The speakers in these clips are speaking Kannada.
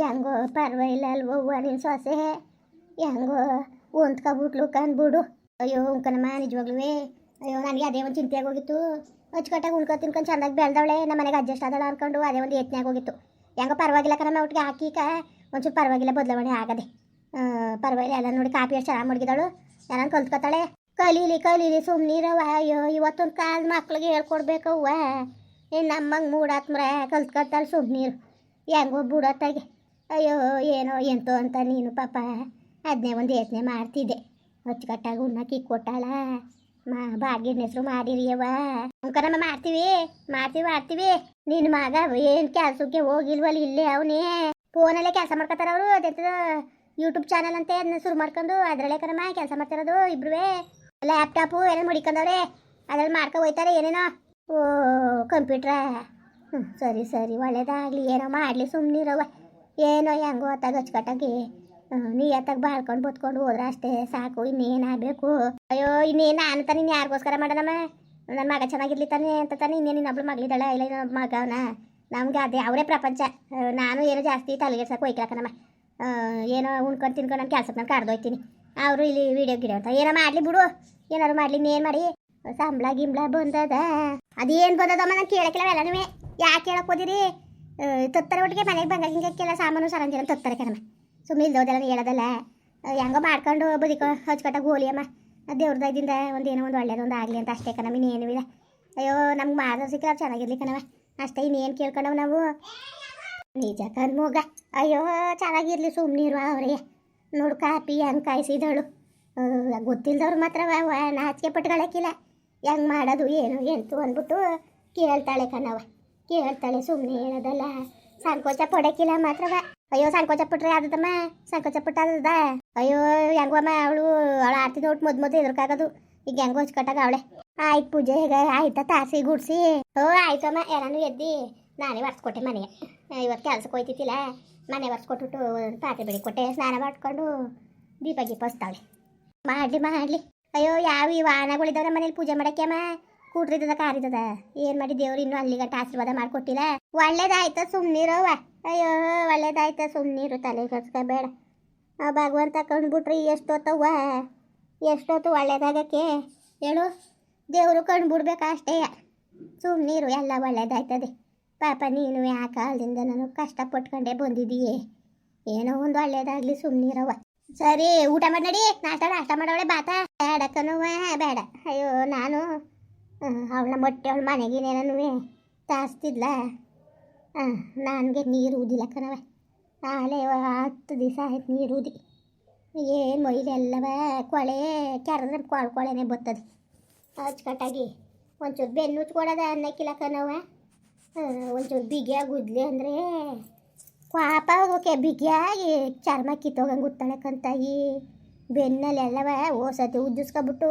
ಹೆಂಗೋ ಪರವಾಗಿಲ್ಲ ಅಲ್ವೋ ನಿನ್ನ ಸೊಸೆ? ಹೆಂಗೋ ಹೊಂದ್ಕೊಬಿಟ್ಲು ಕಂದ್ಬಿಡು ಅಯ್ಯೋ ಉಂಕನಮ್ಮ ನಿಜವಾಗ್ಲೂ ಅಯ್ಯೋ, ನನಗೆ ಅದೇ ಒಂದು ಚಿಂತೆಯಾಗಿ ಹೋಗಿತ್ತು. ಅಚ್ಚುಕಟ್ಟಾಗಿ ಉಣ್ಕೊ ತಿನ್ಕೊಂಡು ಚೆಂದಾಗಿ ಬೆಳೆದವಳೆ. ನಮ್ಮ ಮನೆಗೆ ಅಡ್ಜಸ್ಟ್ ಆದಳ ಅನ್ಕೊಂಡು ಅದೇ ಒಂದು ಯತ್ನಾಗ ಹೋಗಿತ್ತು. ಹೆಂಗೋ ಪರವಾಗಿಲ್ಲ ಕಣಮ್ಮ ಒಟ್ಟಿಗೆ ಹಾಕಿಕ ಒಂಚೂರು ಪರವಾಗಿಲ್ಲ, ಬದಲಾವಣೆ ಆಗದೆ. ಪರವಾಗಿಲ್ಲ ಎಲ್ಲ ನೋಡಿ ಕಾಪಿ ಎಷ್ಟು ಚೆನ್ನಾಗಿ ಮಡಗಿದಳು. ಎಲ್ಲ ಕಲ್ತ್ಕೊತಾಳೆ. ಕಲೀಲಿ ಕಲೀಲಿ ಸುಮ್ಮನಿರವ ಅಯ್ಯೋ, ಇವತ್ತೊಂದು ಕಾಲ ಮಕ್ಳಿಗೆ ಹೇಳ್ಕೊಡ್ಬೇಕವ್ವ. ಏ, ನಮ್ಮಂಗೆ ಮೂಡಾತ್ಮರ ಕಲ್ತ್ಕೊತಾಳೆ ಸುಮ್ಮನೀರು ಹೆಂಗೋ ಬಿಡೋತ್ತಾಗೆ, ಅಯ್ಯೋ, ಏನೋ ಎಂತೋ ಅಂತ ನೀನು ಪಾಪ ಅದನ್ನೇ ಒಂದು ಯೋಚನೆ ಮಾಡ್ತಿದ್ದೆ. ಅಚ್ಚುಕಟ್ಟಾಗಿ ಉಣ್ಣಕ್ಕೆ ಕೊಟ್ಟಾಳ. ಮಾ ಬಾಗಿನ ಹೆಸರು ಮಾಡಿರಿಯವ್ವ ಅಂಕನಮ್ಮ ಮಾಡ್ತೀವಿ ಮಾಡ್ತೀವಿ ಮಾಡ್ತೀವಿ. ನಿನ್ನ ಮಗ ಏನು ಕೆಲಸಕ್ಕೆ ಹೋಗಿಲ್ವಲ್ಲ ಇಲ್ಲೇ ಅವನೇ. ಫೋನಲ್ಲೇ ಕೆಲಸ ಮಾಡ್ಕೊತಾರ ಅವರು ಅದೆಂತದ ಯೂಟ್ಯೂಬ್ ಚಾನಲ್ ಅಂತ ಅದನ್ನ ಶುರು ಮಾಡ್ಕೊಂಡು ಅದರಲ್ಲೇ ಕರಮ್ಮ ಕೆಲಸ ಮಾಡ್ತಿರೋದು ಇಬ್ರುವೆ. ಲ್ಯಾಪ್ಟಾಪು ಎಲ್ಲ ಮುಡಿಕೊಂಡವ್ರೆ, ಅದ್ರಲ್ಲಿ ಮಾಡ್ಕೊ ಹೋಯ್ತಾರೆ ಏನೇನೋ. ಓ ಕಂಪ್ಯೂಟ್ರ ಹ್ಞೂ ಸರಿ ಸರಿ. ಒಳ್ಳೇದಾಗಲಿ. ಏನೋ ಮಾಡಲಿ ಸುಮ್ಮನಿರವ ಏನೋ ಹೆಂಗೋ ಅತ್ತಾಗ ಅಚ್ಚುಕಟ್ಟಾಗಿ ಎತ್ತಾಗ ಬಾಳ್ಕೊಂಡು ಬತ್ಕೊಂಡು ಹೋದ್ರೆ ಅಷ್ಟೇ ಸಾಕು. ಇನ್ನೇನಾಗಬೇಕು ಅಯ್ಯೋ, ಇನ್ನೇನು ನಾನು ತಾನೆ ಇನ್ನು ಯಾರಿಗೋಸ್ಕರ ಮಾಡೋಣಮ್ಮ? ನನ್ನ ಮಗ ಚೆನ್ನಾಗಿರ್ಲಿ ತಾನೆ ಅಂತ ತಾನೆ ಇನ್ನೇನು ಇನ್ನೊಬ್ಳು ಮಗಳಿದ್ದಾಳೆ? ಇಲ್ಲ ಇನ್ನೊಬ್ಬ ಮಗವನ? ನಮ್ಗೆ ಅದೇ, ಅವರೇ ಪ್ರಪಂಚ. ನಾನು ಏನೋ ಜಾಸ್ತಿ ತಲೆಗೆಡ್ಸಕ್ಕೆ ಹೋಯ್ಕಲಕ್ಕನಮ್ಮ ಏನೋ ಉಣ್ಕೊಂಡು ತಿನ್ಕೊಂಡು ನಾನು ಕೆಲಸಕ್ಕೆ ನಾನು ಕರ್ದೋಯ್ತೀನಿ ಅವರು ಇಲ್ಲಿ ವೀಡಿಯೋ ಗಿಡ ಅಂತ. ಏನೋ ಮಾಡಲಿ ಬಿಡು. ಏನಾರು ಮಾಡಲಿ, ಇನ್ನೇನು ಮಾಡಿ. ಸಂಬಳ, ಗಿಂಬಳ ಬಂದದ. ಅದೇನು ಬಂದದಮ್ಮ? ನಾನು ಕೇಳಕ್ಕಿಲ್ಲ ಎಲ್ಲನೂ ಯಾಕೆ ಕೇಳಕ್ ಹೋದಿರಿ? ತತ್ತರ ಒಟ್ಟಿಗೆ ಮನೆಗೆ ಬಂದ ಹಿಂಗೆ ಸಾಮಾನು ಸರಂಜಿಲ್ಲ ತತ್ತರ ಕಣಮ್ಮ ಸುಮ್ಮನೆ ಇಲ್ದೋದೆಲ್ಲ ಹೇಳೋದಲ್ಲ. ಹೆಂಗೋ ಮಾಡ್ಕೊಂಡು ಬದುಕೋ, ಹಚ್ಕಟ್ಟಾಗ ಹೋಲಿ ಅಮ್ಮ. ದೇವ್ರ ದಯದಿಂದ ಒಂದು ಏನೋ ಒಂದು ಒಳ್ಳೇದೊಂದು ಆಗಲಿ ಅಂತ ಅಷ್ಟೇ ಕಣಮ್ಮ, ಇನ್ನೇನು ಇಲ್ಲ. ಅಯ್ಯೋ, ನಮ್ಗೆ ಮಾಡೋ ಸಿಕ್ಕಲ್ಲ, ಚೆನ್ನಾಗಿರ್ಲಿ ಕಣವ ಅಷ್ಟೇ ಇನ್ನೇನು ಕೇಳ್ಕೊಂಡವ್ ನಾವು? ನಿಜ ಕಣ್ಮೋಗ. ಅಯ್ಯೋ, ಚೆನ್ನಾಗಿರ್ಲಿ ಸುಮ್ಮನಿರು ಅವ್ರಿಗೆ ನೋಡು, ಕಾಪಿ ಹೆಂಗೆ ಕಾಯಿಸಿದಳು. ಗೊತ್ತಿಲ್ದವ್ರು ಮಾತ್ರ ನಾಚಿಕೆ ಪಟ್ಕೊಳಕ್ಕಿಲ್ಲ ಹೆಂಗೆ ಮಾಡೋದು, ಏನು, ಎಂತು ಅಂದ್ಬಿಟ್ಟು ಕೇಳ್ತಾಳೆ ಕಣವ ಕೇಳ್ತಾಳೆ ಸುಮ್ಮನೆ ಹೇಳೋದಲ್ಲ. ಸಂಕೋಚ ಪಡಕಿಲ್ಲ ಮಾತ್ರವ. ಅಯ್ಯೋ, ಸಂಕೋಚ ಪಟ್ರೆ ಆದದಮ್ಮ, ಸಂಕೋಚ ಪುಟ್ಟ ಆದದ ಅಯ್ಯೋ ಹೆಂಗಮ್ಮ ಅವಳು ಅವಳು ಆರ್ತಿ ನೋಟ್ ಮೊದ್ ಮೊದ್ಲು ಎದುರ್ಕಾಗದು ಈಗ ಹೆಂಗೋ ಹಚ್ಕಟ್ಟಾಗ ಅವಳೆ. ಆಯ್ತು ಪೂಜೆ ಹೇಗ ಆಯ್ತ ತಾಸಿ ಗುಡ್ಸಿ. ಓ ಆಯ್ತಮ್ಮ, ಎಲ್ಲಾನು ಎದ್ದಿ. ನಾನೇ ಒರ್ಸ್ಕೊಟ್ಟೆ ಮನೆಗೆ. ಇವತ್ತು ಕೆಲ್ಸಕ್ಕೆ ಹೋಯ್ತಿತ್ತಿಲ್ಲ ಮನೆ ಒರ್ಸ್ಕೊಟ್ಬಿಟ್ಟು ಪಾತ್ರೆ ಬೆಳಿ ಕೊಟ್ಟೆ. ಸ್ನಾನ ಮಾಡ್ಕೊಂಡು ದೀಪ ಗೀಪ ಹಚ್ತಾಳೆ. ಮಾಡ್ಲಿ ಮಾಡ್ಲಿ. ಅಯ್ಯೋ, ಯಾವ ಈ ವಾಹನಗಳಿದ್ದಾವೆ ಮನೇಲಿ ಪೂಜೆ ಮಾಡೋಕ್ಕೆ ಅಮ್ಮ? ಕೂಟ್ರಿದ್ದದ ಕಾರಿದದ. ಏನ್ ಮಾಡಿ ದೇವ್ರು ಇನ್ನು ಅಲ್ಲಿಗ ಆಶೀರ್ವಾದ ಮಾಡ್ಕೊಟ್ಟಿಲ್ಲ? ಒಳ್ಳೇದಾಯ್ತ ಸುಮ್ನಿರವ್ವ. ಅಯ್ಯೋ, ಒಳ್ಳೇದಾಯ್ತ ಸುಮ್ನಿರು, ತಲೆ ಬೇಡ ಆ ಭಗವಂತ ಕಂಡ್ಬಿಟ್ರಿ ಎಷ್ಟೊತ್ತವ್ವ? ಎಷ್ಟೊತ್ತು ಒಳ್ಳೇದಾಗಕ್ಕೆ? ಹೇಳು, ದೇವರು ಕಂಡ್ಬಿಡ್ಬೇಕು ಅಷ್ಟೇ? ಸುಮ್ನಿರು, ಎಲ್ಲ ಒಳ್ಳೇದಾಯ್ತದೆ. ಪಾಪ ನೀನು ಆ ಕಾಲದಿಂದ ನಾನು ಕಷ್ಟ ಪಟ್ಕೊಂಡೇ ಬಂದಿದ್ದೀಯೇ. ಏನೋ ಒಂದು ಒಳ್ಳೇದಾಗ್ಲಿ ಸುಮ್ನಿರವ್ವ. ಸರಿ, ಊಟ ಮಾಡಿ ನಡಿ. ನಾಷ್ಟ ನಾಷ್ಟ ಮಾಡೋಳೆ ಬಾತ. ಬೇಡ ಕಣವ್ವ ಬೇಡ. ಅಯ್ಯೋ, ನಾನು ಅವಳ ಮೊಟ್ಟೆ ಅವಳ ಮನೆಗಿನೇನೂ ತಾಸ್ತಿದ್ಲ ನನಗೆ ನೀರು ಊದಿಲ್ಲ ಕಣವ ನಾಳೆ ಹತ್ತು ದಿವಸ ಆಯ್ತು ನೀರು ಊದಿ. ಏನು ಮೊಯ್ಲೆಲ್ಲವ ಕೊಳೆ ಕೆರೆದ್ರೆ ಕೊಳ ಕೊಳೆನೇ ಬರ್ತದೆ ಅಚ್ಚುಕಟ್ಟಾಗಿ ಒಂಚೂರು ಬೆನ್ನು ಉಚ್ಕೊಡೋದ ಅನ್ನಕ್ಕಿಲ್ಲ ಕಣವ ಒಂಚೂರು ಬಿಗಿಯಾಗಿ ಉದ್ಲಿ ಅಂದರೆ ಕ್ವಾಪ ಹೋಗೋಕೆ ಬಿಗಿಯಾಗಿ ಚರ್ಮ ಕಿತ್ತೋಗಂಗೆ ಗುತ್ತಾಳೆ ಕಂತಾಯಿ ಬೆನ್ನಲ್ಲೆಲ್ಲವ ಓಸತಿ ಉಜ್ಜಿಸ್ಕೊಬಿಟ್ಟು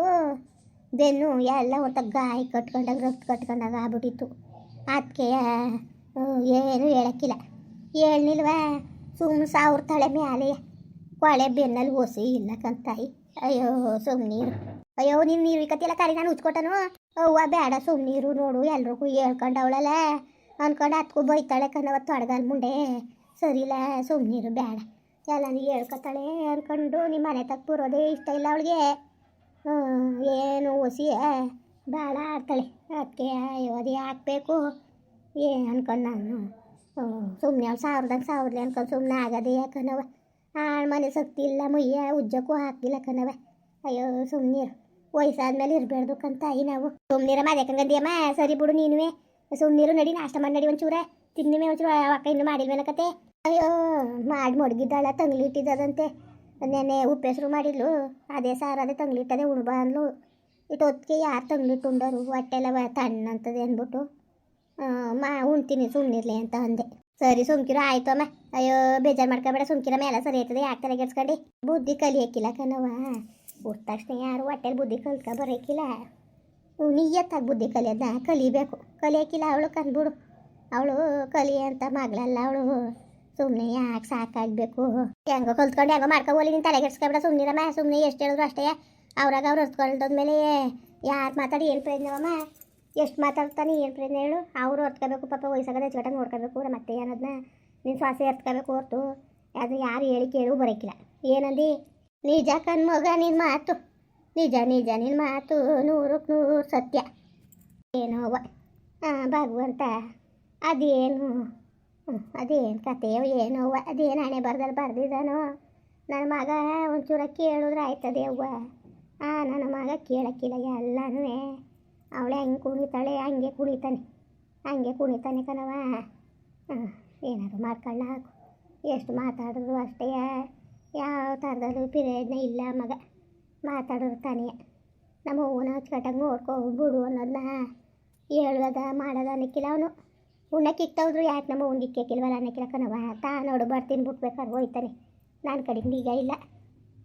ಬೆನ್ನು ಎಲ್ಲ ಒಂಥ ಗಾಯ ಕಟ್ಕೊಂಡಾಗ ರಕ್ತ ಕಟ್ಕೊಂಡಾಗ ಆಗ್ಬಿಟ್ಟಿತ್ತು. ಅದಕ್ಕೆ ಏನು ಹೇಳಕ್ಕಿಲ್ಲ. ಹೇಳ್ನಿಲ್ವ ಸುಮ್ಮನೆ ಸಾವಿರ ತಳೆ ಮೇಲೆ ಕೊಳೆ ಬೆನ್ನಲ್ಲಿ ಓಸಿ ಇಲ್ಲ ಕಂತಾಯಿ ಅಯ್ಯೋ ಸುಮ್ಮನೀರು ಅಯ್ಯೋ, ನೀನು ನೀರು ಇಕ್ಕತ್ತಿಲ್ಲ ಕರಿ, ನಾನು ಉಚ್ಕೊಟ್ಟನು. ಅವ್ವ, ಬೇಡ ಸುಮ್ಮನೀರು ನೋಡು, ಎಲ್ರಿಗೂ ಹೇಳ್ಕೊಂಡವಳಲ್ಲ. ಅನ್ಕೊಂಡು ಹತ್ಕೊ ಬೈತಾಳೆ ಕಣವ ತೊಡಗಲ್ ಮುಂಡೆ ಸರಿಲ್ಲ ಸುಮ್ಮನೀರು ಬೇಡ. ಎಲ್ಲ ನೀ ಹೇಳ್ಕೊತಾಳೆ ಅನ್ಕೊಂಡು ನಿಮ್ಮ ಮನೆ ತಕ್ಕ ಬರೋದೇ ಇಷ್ಟ ಇಲ್ಲ ಅವಳಿಗೆ. ಏನು ಒಸಿ ಬೇಡ ಆಡ್ತಾಳೆ. ಅದಕ್ಕೆ ಅಯ್ಯೋ, ಅದು ಹಾಕ್ಬೇಕು ಏ, ಅನ್ಕೊಂಡು ನಾನು. ಸುಮ್ಮನೆ ಅವ್ಳು ಸಾವಿರದಾಗ ಸಾವಿರಲೆ ಅನ್ಕೊಂಡು ಸುಮ್ಮನೆ ಆಗೋದೇ ಯಾಕನವ ಆಳ್ ಮನೆ ಶಕ್ತಿ ಇಲ್ಲ, ಮುಯ್ಯ ಉಜ್ಜಕ್ಕೂ ಹಾಕಿಲ್ಲ ಕಣವ ಅಯ್ಯೋ ಸುಮ್ಮನೀರು ವಯಸ್ಸಾದ್ಮೇಲೆ ಇರಬಾರ್ದು ಕಂತಾಯಿ ನಾವು. ಸುಮ್ಮನಿರ ಮಾದ್ಯಾಕಂಗಂದಿಯಮ್ಮ ಸರಿ ಬಿಡು ನೀನುವೆ. ಸುಮ್ಮನಿರು ನಡಿ, ನಾಷ್ಟ ಮಾಡಿ, ನಡಿ ಒಂಚೂರ. ತಿನ್ನಿಮೆ ಒಂಚೂರು ಅಕ್ಕ ಇನ್ನೂ ಮಾಡಿಲ್ವೇನಕತೆ ಅಯ್ಯೋ, ಮಾಡಿ ಮಡಗಿದ್ದಾಳ, ತಂಗ್ಲಿ ನೆನ್ನೆ ಉಪ್ಪೆಸರು ಮಾಡಿದ್ಲು. ಅದೇ ಸಾರು ಅದೇ ತಂಗ್ಲಿಟ್ಟದೆ ಉಣ್ಬ ಅಂದ್ಲು. ಇಟ್ಟೊತ್ತಿಗೆ ಯಾರು ತಂಗ್ಲಿಟ್ಟು ಉಂಡರು ಹೊಟ್ಟೆಲ್ಲ ತಣ್ಣ ಅಂತದೆ ಅಂದ್ಬಿಟ್ಟು ಮಾ, ಉಣ್ತೀನಿ ಸುಮ್ಮನಿರ್ಲಿ ಅಂತ ಅಂದೆ. ಸರಿ ಸುಮ್ಕಿರ, ಆಯ್ತು ಅಮ್ಮ. ಅಯ್ಯೋ, ಬೇಜಾರು ಮಾಡ್ಕೊಬೇಡ, ಸುಮ್ಕಿರ. ಮೇಲೆ ಸರಿ ಆಯ್ತದೆ ಯಾಕೆ ತಲೆಗೆಡ್ಸ್ಕೊಂಡು ಬುದ್ಧಿ ಕಲಿಯಕ್ಕಿಲ್ಲ ಕಣವ ಹುಟ್ಟ ತಕ್ಷಣ ಯಾರು ಹೊಟ್ಟೆಲಿ ಬುದ್ಧಿ ಕಲ್ತ್ಕೊ ಬರೋಕ್ಕಿಲ್ಲ ನೀಯತ್ತಾಗಿ ಬುದ್ಧಿ ಕಲಿಯೋದನ್ನ ಕಲಿಬೇಕು. ಕಲಿಯೋಕ್ಕಿಲ್ಲ ಅವಳು, ಕಂದ್ಬಿಡು. ಅವಳು ಕಲಿ ಅಂತ ಮಗಳಲ್ಲ ಅವಳು. ಸುಮ್ಮನೆ ಯಾಕೆ ಸಾಕಾಗಬೇಕು? ಹೆಂಗೋ ಕಲ್ತ್ಕೊಂಡು ಹೆಂಗೋ ಮಾಡ್ಕೊಬೋಲಿ ನಿನ್ನ ತಲೆಗೆಡ್ಸ್ಕೊಬೇಡ ಸುಮ್ಮನಿರಮ್ಮ ಸುಮ್ಮನೆ ಎಷ್ಟು ಹೇಳಿದ್ರು ಅಷ್ಟೇ. ಅವ್ರಾಗ ಅವ್ರು ಹೊತ್ಕೊಂಡದ್ಮೇಲೆ ಯಾರು ಮಾತಾಡಿ ಏನು ಪ್ರಯೋಜನವಮ್ಮ ಎಷ್ಟು ಮಾತಾಡ್ತಾನೆ ಏನು ಪ್ರಯೋಜನ ಹೇಳು? ಅವರು ಹೊತ್ಕೋಬೇಕು, ಪಾಪ ವಯಸ್ಸಾಗದ ಹೆಚ್ಚುಗಟ್ಟ ನೋಡ್ಕೋಬೇಕು ಮತ್ತೆ ಏನದನ್ನ ನಿನ್ನ ಶ್ವಾಸ ಎತ್ಕೋಬೇಕು ಹೊರ್ತು. ಅದು ಯಾರು ಹೇಳಿ ಕೇಳು ಬರೋಕ್ಕಿಲ್ಲ ಏನಂದಿ? ನಿಜ ಕಣ್ಮಗ ನಿನ್ನ ಮಾತು. ನಿಜ ನಿಜ ನಿನ್ನ ಮಾತು. ನೂರಕ್ಕೆ ನೂರು ಸತ್ಯ. ಏನೋವ ಹಾಂ ಭಗವಂತ, ಅದೇನು? ಅದೇನು ಕತೆ ಏನು ಅದೇನು ಹಣೆ ಬರ್ದಲ್ಲಿ ಬರ್ದಿದ್ದಾನೋ? ನನ್ನ ಮಗ ಒಂಚೂರ ಕೇಳಿದ್ರೆ ಆಯ್ತದೆ ಅವ್ವ. ಆ, ನನ್ನ ಮಗ ಕೇಳಕ್ಕಿಲ್ಲ ಎಲ್ಲನೂ. ಅವಳೆ ಹಂಗೆ ಕುಣಿತಾಳೆ, ಹಂಗೆ ಕುಣಿತಾನೆ. ಹಂಗೆ ಕುಣಿತಾನೆ ಕಣವ ಹಾಂ, ಏನಾದ್ರು ಮಾಡ್ಕೊಳ್ಳ ಎಷ್ಟು ಮಾತಾಡಿದ್ರು ಅಷ್ಟೇ. ಯಾವ ಥರದಲ್ಲೂ ಪಿರಿಯಡ್ನ ಇಲ್ಲ ಮಗ. ಮಾತಾಡೋರು ತಾನೇ. ನಮ್ಮ ಹೂವನ ಅಚ್ಚುಕಟ್ಟಾಗಿ ನೋಡ್ಕೊ ಬಿಡು ಅನ್ನೋದನ್ನ ಹೇಳೋದ ಮಾಡೋದ ಅನ್ನಕ್ಕಿಲ್ಲ ಅವನು. ಉಣ್ಣಕ್ಕೆ ಇಕ್ತವ್ರು ಯಾಕೆ ನಮ್ಮ ಅವ್ನಿಗೆ ಇಕ್ಕಕ್ಕಿಲ್ವಲ್ಲ ಅನ್ನಕ್ಕಿಲ್ಲ ನಾವು ತಾ ನೋಡು ಬರ್ತೀನಿ ಬಿಟ್ಬೇಕಾದ್ರೆ ಹೋಯ್ತಾನೆ. ನಾನು ಕಡಿಂದ ಈಗ ಇಲ್ಲ.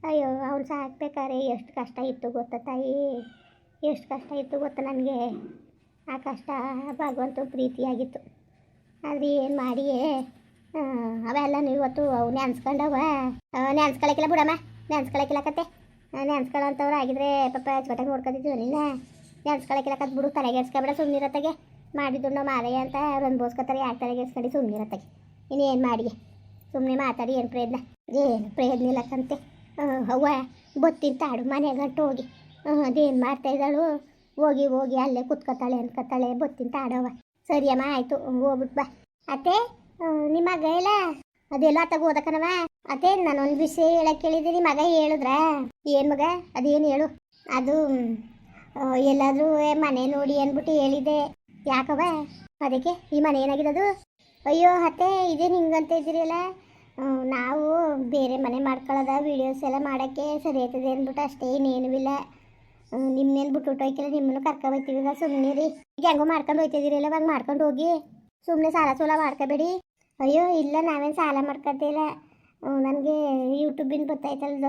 ಅಯ್ಯೋ, ಅವ್ನು ಸಾಕ್ಬೇಕಾದ್ರೆ ಎಷ್ಟು ಕಷ್ಟ ಇತ್ತು ಗೊತ್ತ ತಾಯಿ? ಎಷ್ಟು ಕಷ್ಟ ಇತ್ತು ಗೊತ್ತಾ ನನಗೆ? ಆ ಕಷ್ಟ ಭಗವಂತ ಪ್ರೀತಿಯಾಗಿತ್ತು. ಆದರೆ ಏನು ಮಾಡಿಯೇ? ಅವೆಲ್ಲ ಇವತ್ತು ಅವು ನೆನ್ಸ್ಕೊಂಡವ. ನೆನ್ಸ್ಕೊಳಕ್ಕಿಲ್ಲ ಬಿಡಮ್ಮ. ನೆನ್ಸ್ಕೊಳಕ್ಕಿಲ್ಲ ನೆನ್ಸ್ಕೊಳ್ಳೋಂಥವ್ರು ಆಗಿದ್ರೆ ಪಾಪ ಚೋಟಾಗಿ ನೋಡ್ಕೊತಿದ್ವಿ ನಿನ್ನ ನೆನ್ಸ್ಕೊಳಕ್ಕಿಲ್ಲ ಕತ್ ಬಿಡು, ತಲೆಗೆಡ್ಸ್ಕೊಬೇಡ ಸುಮ್ಮನಿರತ್ತಾಗೆ ಮಾಡಿದ್ದು ನಾವು ಮಾರಯ್ಯ ಅಂತ ಅವ್ರು ಅನ್ಬೋಸ್ಕೊತಾರೆ ಯಾಕೆ ತಲೆಗೆಸ್ಕೊಂಡು ಸುಮ್ಮನೆ ಇರತ್ತಾಗೆ ಇನ್ನೇನು ಮಾಡಿ ಸುಮ್ಮನೆ ಮಾತಾಡಿ, ಏನು ಪ್ರಯತ್ನ? ಏನು ಪ್ರಯತ್ನ ಇಲ್ಲಕ್ಕಂತೆ ಅವ್ವ ಬತ್ತಿನ ತಾಡು ಮನೆ ಗಂಟು ಹೋಗಿ. ಅದೇನು ಮಾಡ್ತಾ ಇದ್ದಾಳು? ಹೋಗಿ ಹೋಗಿ ಅಲ್ಲೇ ಕುತ್ಕೊತಾಳೆ ಅನ್ಕೊತಾಳೆ ಬತ್ತಿನ ತಾಡವ ಸರಿಯಮ್ಮ ಆಯಿತು ಹೋಗ್ಬಿಟ್ಟು ಬಾ. ಅತ್ತೆ ನಿಮ್ಮ ಮಗ ಇಲ್ಲ ಅದೆಲ್ಲ ಆತಾಗ ಓದಕ್ಕನವ ಅತ್ತೆ, ನಾನೊಂದು ವಿಷಯ ಹೇಳಕ್ಕೆ ಕೇಳಿದ್ದೀನಿ, ಮಗ ಹೇಳಿದ್ರ? ಏನು ಮಗ? ಅದೇನು ಹೇಳು? ಅದು ಎಲ್ಲಾದ್ರೂ ಮನೆ ನೋಡಿ ಅಂದ್ಬಿಟ್ಟು ಹೇಳಿದೆ ಯಾಕವ ಅದಕ್ಕೆ ಈ ಮನೆ ಅದು ಅಯ್ಯೋ, ಅತ್ತೆ, ಇದೇನು ಹಿಂಗಂತ ಇದ್ದೀರಲ್ಲ? ನಾವು ಬೇರೆ ಮನೆ ಮಾಡ್ಕೊಳ್ಳೋದ ವೀಡಿಯೋಸ್ ಎಲ್ಲ ಮಾಡೋಕ್ಕೆ ಸರಿ ಆಯ್ತದೆ ಅಂದ್ಬಿಟ್ಟು ಅಷ್ಟೇ, ಇನ್ನೇನು ಇಲ್ಲ. ನಿಮ್ಮನೇನು ಬಿಟ್ಟು ಹೋಯ್ಕಿಲ್ಲ ನಿಮ್ಮನ್ನು ಕರ್ಕೊಂಡು ಹೋಯ್ತೀವಿ ಈಗ ಸುಮ್ಮನೆ ರೀ ಈಗ ಹೆಂಗೋ ಮಾಡ್ಕೊಂಡು ಹೋಯ್ತಿದ್ದೀರಲ್ಲ, ಇವಾಗ ಮಾಡ್ಕೊಂಡು ಹೋಗಿ. ಸುಮ್ಮನೆ ಸಾಲ ಸೂಲ ಮಾಡ್ಕೋಬೇಡಿ. ಅಯ್ಯೋ, ಇಲ್ಲ, ನಾವೇನು ಸಾಲ ಮಾಡ್ಕೊತಿಲ್ಲ ನನಗೆ ಯೂಟ್ಯೂಬಿನ ಗೊತ್ತಾಯ್ತಲ್ಲ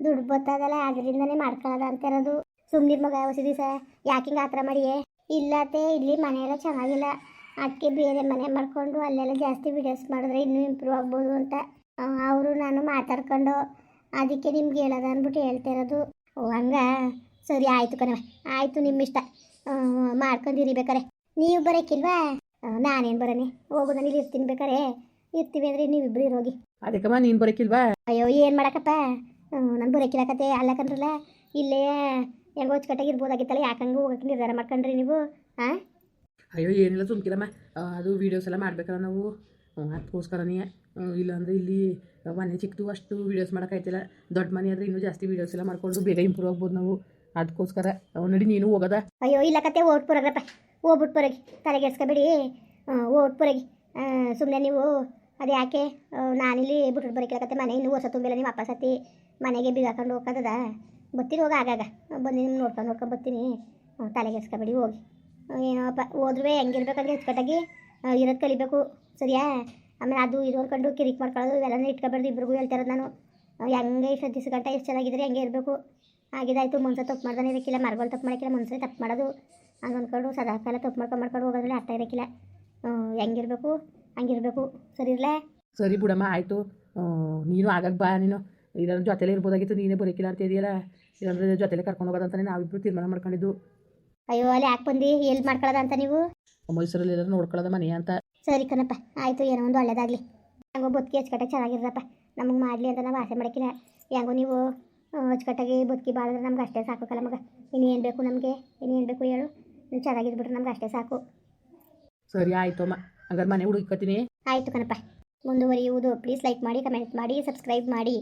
ದುಡ್ಡು ಗೊತ್ತಾಗಲ್ಲ ಅದರಿಂದನೇ ಮಾಡ್ಕೊಳ್ಳೋದ ಅಂತಿರೋದು ಸುಮ್ಮನೆ ಮಗ ಹೊಸ ದಿವಸ ಯಾಕೆ ಹಿಂಗೆ ಆ ಥರ ಮಾಡಿಯೇ? ಇಲ್ಲತ್ತೆ ಇಲ್ಲಿ ಮನೆಯೆಲ್ಲ ಚೆನ್ನಾಗಿಲ್ಲ. ಅದಕ್ಕೆ ಬೇರೆ ಮನೆ ಮಾಡಿಕೊಂಡು ಅಲ್ಲೆಲ್ಲ ಜಾಸ್ತಿ ವೀಡಿಯೋಸ್ ಮಾಡಿದ್ರೆ ಇನ್ನೂ ಇಂಪ್ರೂವ್ ಆಗ್ಬೋದು ಅಂತ ಅವರು ನಾನು ಮಾತಾಡ್ಕೊಂಡು ಅದಕ್ಕೆ ನಿಮ್ಗೆ ಹೇಳೋದ ಅಂದ್ಬಿಟ್ಟು ಹೇಳ್ತಾ ಇರೋದು. ಓ ಹಂಗ? ಸರಿ ಆಯಿತು ಕಣವ ಆಯಿತು ನಿಮ್ಮ ಇಷ್ಟ ಮಾಡ್ಕೊಂಡಿರಿ ಬೇಕಾರೆ ನೀವು ಬರೋಕ್ಕಿಲ್ವಾ ನಾನೇನು ಬರೋಣ ಹೋಗು ನಾನು ಇಲ್ಲಿ ಇರ್ತೀನಿ ಬೇಕಾರೆ. ಇರ್ತೀವಿ ಅಂದರೆ ನೀವಿಬ್ಬರು ಇರೋಗಿ. ಅದಕ್ಕಮ್ಮ ನೀನು ಬರೋಕ್ಕಿಲ್ವಾ ಅಯ್ಯೋ ಏನು ಮಾಡಕ್ಕಪ್ಪ ನಾನು ಬರೋಕ್ಕಿಲ್ಲ ಕತೆ. ಅಲ್ಲ ಕಂಡ್ರಲ್ಲ ಇಲ್ಲೇ ಹೆಂಗೋ ಅಚ್ಚುಕಟ್ಟಾಗಿ ಇರ್ಬೋದಾಗಿತ್ತಲ್ಲ ಯಾಕಂಗೆ ಹೋಗಕ್ಕೆ ನಿರ್ಧಾರ ಮಾಡ್ಕೊಂಡ್ರಿ ನೀವು? ಹಾಂ ಅಯ್ಯೋ ಏನಿಲ್ಲ ಸುಮ್ಕಿರಮ್ಮ ಅದು ವೀಡಿಯೋಸ್ ಎಲ್ಲ ಮಾಡ್ಬೇಕಲ್ಲ ನಾವು. ಅದಕ್ಕೋಸ್ಕರನೇ ಇಲ್ಲ ಇಲ್ಲಾಂದರೆ ಇಲ್ಲಿ ಮನೆ ಚಿಕ್ಕದು ಅಷ್ಟು ವೀಡಿಯೋಸ್ ಮಾಡೋಕ್ಕಾಯ್ತಿಲ್ಲ ದೊಡ್ಡ ಮನೆ ಆದರೆ ಇನ್ನೂ ಜಾಸ್ತಿ ವೀಡಿಯೋಸ್ ಎಲ್ಲ ಮಾಡ್ಕೊಂಡು ಬೇಗ ಇಂಪ್ರೂವ್ ಆಗ್ಬೋದು ನಾವು. ಅದಕ್ಕೋಸ್ಕರ ನೋಡಿ ನೀನು ಹೋಗೋದ. ಅಯ್ಯೋ ಇಲ್ಲ ಕತೆ ಓಟ್ ಪುರಗ್ರಪ್ಪ ಹೋಗ್ಬಿಟ್ಟು ಪುರಗಿ ತಲೆಗೆಡ್ಸ್ಕೊಬೇಡಿ ಓಟ್ ಪುರಗಿ ಸುಮ್ಮನೆ ನೀವು ಅದು ಯಾಕೆ? ನಾನಿಲ್ಲಿ ಬಿಟ್ಬಿಟ್ಟು ಬರೋಕ್ಕಿಲ್ಲ ಕತೆ ಮನೆ ಇನ್ನೂ ಹೊಸ ತುಂಬಿಲ್ಲ ನೀವು ವಾಪಸ್ ಹತ್ತಿ ಮನೆಗೆ ಬೀಗ ಹಾಕೊಂಡು ಹೋಗೋದದ ಹೋಗ ಆಗಾಗ ಬಂದು ನಿಮ್ಮ ನೋಡ್ಕೊಂಡು ನೋಡ್ಕೊಂಡು ಬರ್ತೀನಿ. ತಲೆಗೆಡ್ಸ್ಕೊಬೇಡಿ ಹೋಗಿ. ಏನೋಪ್ಪ ಹೋದ್ರೂ ಹೆಂಗಿರ್ಬೇಕಂದ್ರೆ ಹೆಚ್ಚುಕಟ್ಟಾಗಿ ಇರೋದು ಕಲಿಬೇಕು, ಸರಿಯಾ? ಆಮೇಲೆ ಅದು ಇದು ಅಂದ್ಕೊಂಡು ಕಿರಿಕ್ ಮಾಡ್ಕೊಳ್ಳೋದು, ಇವೆಲ್ಲನೂ ಇಟ್ಕೊಬಾರ್ದು ಇಬ್ರಿಗೂ ಹೇಳ್ತಿರೋದು ನಾನು. ಹೆಂಗೆ ಇಷ್ಟು ದಿವಸ ಗಂಟ ಎಷ್ಟು ಚೆನ್ನಾಗಿದ್ರೆ ಹೆಂಗೆ ಇರಬೇಕು? ಆಗಿದಾಯಿತು ಮನ್ಸ ತಪ್ಪು ಮಾಡ್ದಾನೆ ಇರೋಕ್ಕಿಲ್ಲ ಮರಗಳು ತಪ್ಪು ಮಾಡೋಕ್ಕಿಲ್ಲ ಮನ್ಸೇ ತಪ್ಪು ಮಾಡೋದು. ಹಂಗೆ ಅಂದ್ಕೊಂಡು ಸದಾ ಕಾಲ ತಪ್ಪು ಮಾಡ್ಕೊಂಡು ಮಾಡ್ಕೊಂಡು ಹೋಗೋದ್ರಲ್ಲಿ ಅರ್ಥ ಇರೋಕ್ಕಿಲ್ಲ. ಹೆಂಗಿರ್ಬೇಕು ಹಂಗಿರ್ಬೇಕು ಸರಿ ಇರಲೇ? ಸರಿ ಬಿಡಮ್ಮ, ಆಯಿತು. ನೀನು ಆಗಕ್ಕೆ ಬಾ ನೀನು. ಇಲ್ಲಾಂದ್ರೆ ಜೊತೆಲೇ ಇರ್ಬೋದಾಗಿತ್ತು ನೀನೇ ಬರೀಕಿಲ್ಲ ಅಂತ ಇದೆಯಲ್ಲ ಇಲ್ಲಾಂದ್ರೆ ಜೊತೆಲೇ ಕರ್ಕೊಂಡು ಹೋಗೋದಂತಾನೆ ನಾವಿಬ್ರು ತೀರ್ಮಾನ ಮಾಡ್ಕೊಂಡಿದ್ದು. ಅಯ್ಯೋ ಅಲ್ಲಿ ಯಾಕೆ ಬಂದು? ಎಲ್ಲಿ ಮಾಡ್ಕೊಳ್ಳೋದ ಅಂತ ನೀವು? ಮೈಸೂರಲ್ಲಿ ಎಲ್ಲರೂ ನೋಡ್ಕೊಳ್ಳೋದ ಮನೆ ಅಂತ. ಸರಿ ಕಣಪ್ಪ ಆಯಿತು ಏನೋ ಒಂದು ಒಳ್ಳೇದಾಗಲಿ. ಹೆಂಗೋ ಬದುಕಿ ಅಚ್ಚುಕಟ್ಟಾಗಿ ಚೆನ್ನಾಗಿರಪ್ಪ ನಮಗೆ ಮಾಡಲಿ ಅಂತ ನಾವು ಆಸೆ ಮಾಡೋಕ್ಕಿಲ್ಲ ಹೆಂಗೋ ನೀವು ಅಚ್ಚುಕಟ್ಟಾಗಿ ಬದುಕಿ ಬಾಳಿದ್ರೆ ನಮ್ಗೆ ಅಷ್ಟೇ ಸಾಕು ಕಲ ಮಗ. ಇನ್ನೇನು ಬೇಕು ನಮಗೆ? ಇನ್ನೇನು ಬೇಕು ಹೇಳು. ನೀವು ಚೆನ್ನಾಗಿದ್ಬಿಟ್ರೆ ನಮ್ಗೆ ಅಷ್ಟೇ ಸಾಕು. ಸರಿ ಆಯಿತು ಅಮ್ಮ. ಹಂಗಾರೆ ಮನೆ ಹುಡುಕತ್ತೀನಿ ಆಯಿತು ಕಣಪ್ಪ. ಮುಂದುವರಿಯುವುದು ಪ್ಲೀಸ್ ಲೈಕ್ ಮಾಡಿ ಕಮೆಂಟ್ ಮಾಡಿ ಸಬ್ಸ್ಕ್ರೈಬ್ ಮಾಡಿ.